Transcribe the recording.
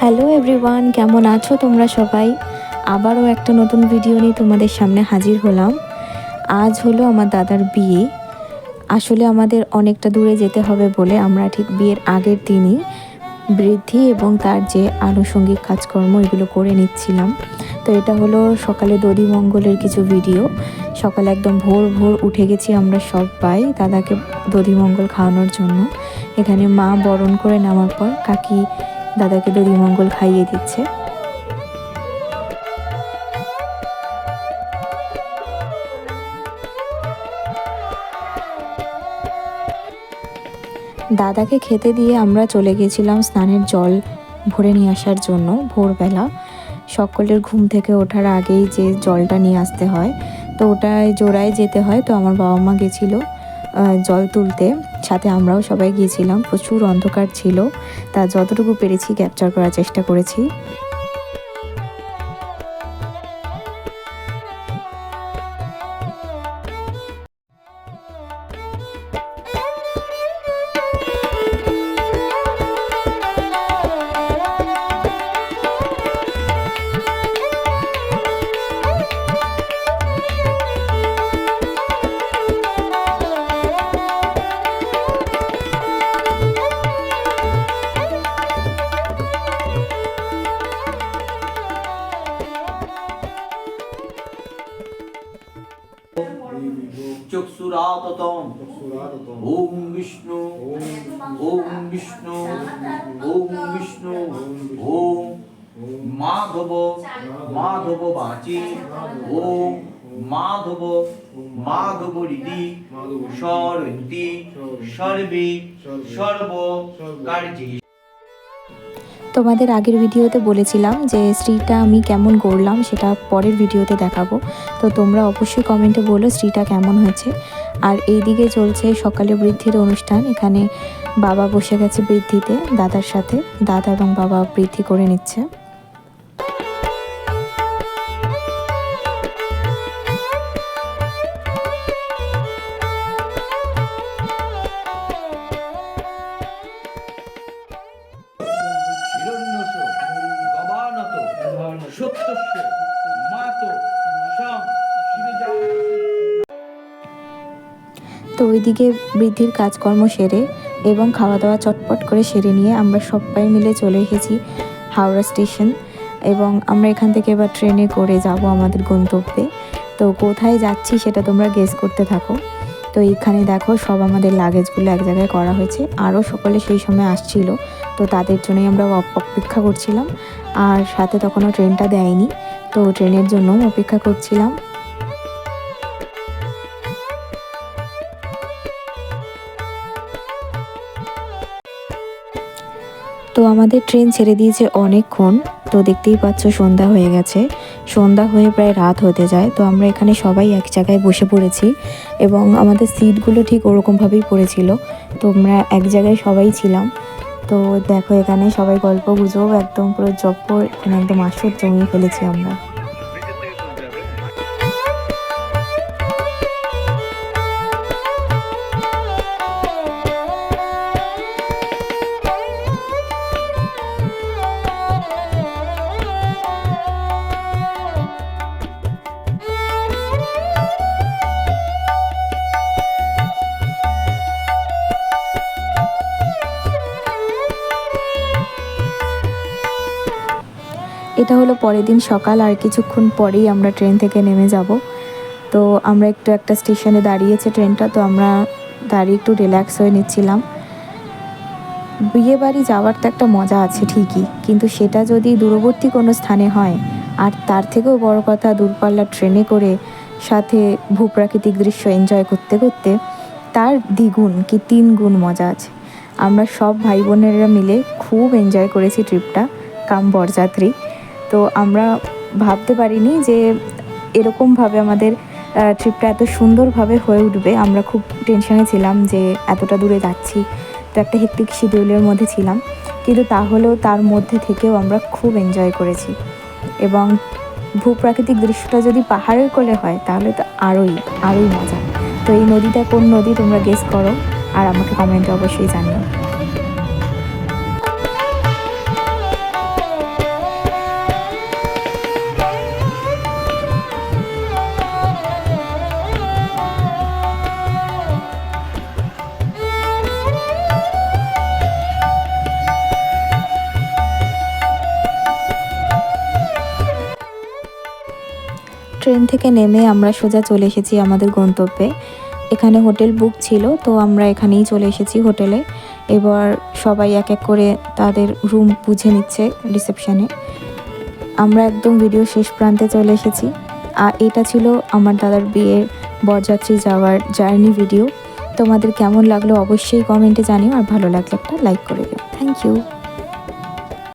Hello everyone কেমন আছো তোমরা সবাই? আবারও একটা নতুন ভিডিও নিয়ে তোমাদের সামনে হাজির হলাম। আজ হলো আমার দাদার বিয়ে। আসলে আমাদের অনেকটা দূরে যেতে হবে বলে আমরা ঠিক বিয়ের আগের দিনই বৃদ্ধি এবং তার যে আনুষঙ্গিক কাজকর্ম এগুলো করে নিচ্ছিলাম। তো এটা হলো সকালে দধি মঙ্গলের কিছু ভিডিও সকালে একদম ভোর ভোর উঠে গেছি আমরা সবাই দাদাকে দধি মঙ্গল খাওয়ানোর জন্য। এখানে মা বরণ করে নেওয়ার পর কাকি দাদাকে দধি মঙ্গল খাইয়ে দিচ্ছে। দাদাকে খেতে দিয়ে আমরা চলে গেছিলাম স্নানের জল ভরে নিয়ে আসার জন্য ভোরবেলা। সকলের ঘুম থেকে ওঠার আগেই যে জলটা নিয়ে আসতে হয়, তো ওটায় জোড়ায় যেতে হয়, তো আমার বাবা মা গেছিল জল তুলতে। সাথে আমরাও সবাই গিয়েছিলাম। প্রচুর অন্ধকার ছিল। তা যতটুকু পেরেছি ক্যাপচার করার চেষ্টা করেছি। চক্ষুরাততম। ওম বিষ্ণু। ওম বিষ্ণু। ওম বিষ্ণু। ওম মাধব। মাধব বাচি। ওম মাধব। মাধব হৃদি সরন্তি সর্বে সর্ব। কার্যে তোমাদের আগের ভিডিওতে বলেছিলাম যে স্ত্রীটা আমি কেমন গড়লাম, সেটা পরের ভিডিওতে দেখাবো। তো তোমরা অবশ্যই কমেন্টে বলো স্ত্রীটা কেমন হয়েছে। আর এই দিকে চলছে সকালে বৃদ্ধির অনুষ্ঠান, এখানে বাবা বসে গেছে বৃদ্ধিতে, দাদার সাথে। দাদা এবং বাবা বৃদ্ধি করে নিচ্ছে। তো ওইদিকে বৃদ্ধির কাজকর্ম সেরে এবং খাওয়া দাওয়া চটপট করে সেরে নিয়ে আমরা সবাই মিলে চলে এসেছি হাওড়া স্টেশন এবং আমরা এখান থেকে এবার ট্রেনে করে যাব আমাদের গন্তব্যে। তো কোথায় যাচ্ছি সেটা তোমরা গেস করতে থাকো। তো এইখানে দেখো সব আমাদের লাগেজগুলো এক জায়গায় করা হয়েছে। আরও সকলে সেই সময় আসছিল, তো তাদের জন্যই আমরা অপ- অপেক্ষা করছিলাম। আর সাথে তখনও ট্রেনটা দেয়নি, তো ট্রেনের জন্য অপেক্ষা করছিলাম। তো আমাদের ট্রেন ছেড়ে দিয়েছে অনেকক্ষণ। তো দেখতেই পাচ্ছ সন্ধ্যা হয়ে গেছে। সন্ধ্যা হয়ে প্রায় রাত হতে যায়। তো আমরা এখানে সবাই এক জায়গায় বসে পড়েছি এবং আমাদের সিটগুলো ঠিক ওরকমভাবেই পড়েছিল। তো আমরা এক জায়গায় সবাই ছিলাম। তো দেখো এখানে সবাই গল্প গুজব একদম পুরো জব্বর এখানে একদম আসর জমিয়ে ফেলেছি আমরা। এটা হলো পরের দিন সকাল আর কিছুক্ষণ পরেই আমরা ট্রেন থেকে নেমে যাব। তো আমরা একটু একটা স্টেশনে দাঁড়িয়েছে ট্রেনটা, তো আমরা দাঁড়িয়ে একটু রিল্যাক্স হয়ে নিচ্ছিলাম। বিয়ে বাড়ি যাওয়ার তো একটা মজা আছে ঠিকই, কিন্তু সেটা যদি দূরবর্তী কোনো স্থানে হয়, আর তার থেকেও বড় কথা দূরপাল্লার ট্রেনে করে সাথে ভূপ্রাকৃতিক দৃশ্য এনজয় করতে করতে, তার দ্বিগুণ কি তিন গুণ মজা আছে। আমরা সব ভাই বোনেরা মিলে খুব এনজয় করেছি ট্রিপটা কাম বরযাত্রী। তো আমরা ভাবতে পারিনি যে এরকমভাবে আমাদের ট্রিপটা এত সুন্দরভাবে হয়ে উঠবে। আমরা খুব টেনশনে ছিলাম যে এতটা দূরে যাচ্ছি। তো একটা হেক্টিক শিডিউলের মধ্যে ছিলাম। কিন্তু তাহলেও তার মধ্যে থেকেও আমরা খুব এনজয় করেছি। এবং ভূপ্রাকৃতিক দৃশ্যটা যদি পাহাড়ের কোলে হয়, তাহলে তো আরোই আরোই মজা। তো এই নদীটা কোন নদী তোমরা গেস করো? আর আমাকে কমেন্টে অবশ্যই জানিও। ট্রেন থেকে নেমে আমরা সোজা চলে এসেছি আমাদের গন্তব্যে। এখানে হোটেল বুক ছিল, তো আমরা এখানেই চলে এসেছি হোটেলে। এবার সবাই এক এক করে তাদের রুম বুঝে নিচ্ছে রিসেপশানে আমরা একদম ভিডিও শেষ প্রান্তে চলে এসেছি। আর এটা ছিল আমার দাদার বিয়ের বরযাত্রী যাওয়ার জার্নি ভিডিও তোমাদের কেমন লাগল অবশ্যই কমেন্টে জানিও, আর ভালো লাগলে একটা লাইক করে দিও। Thank you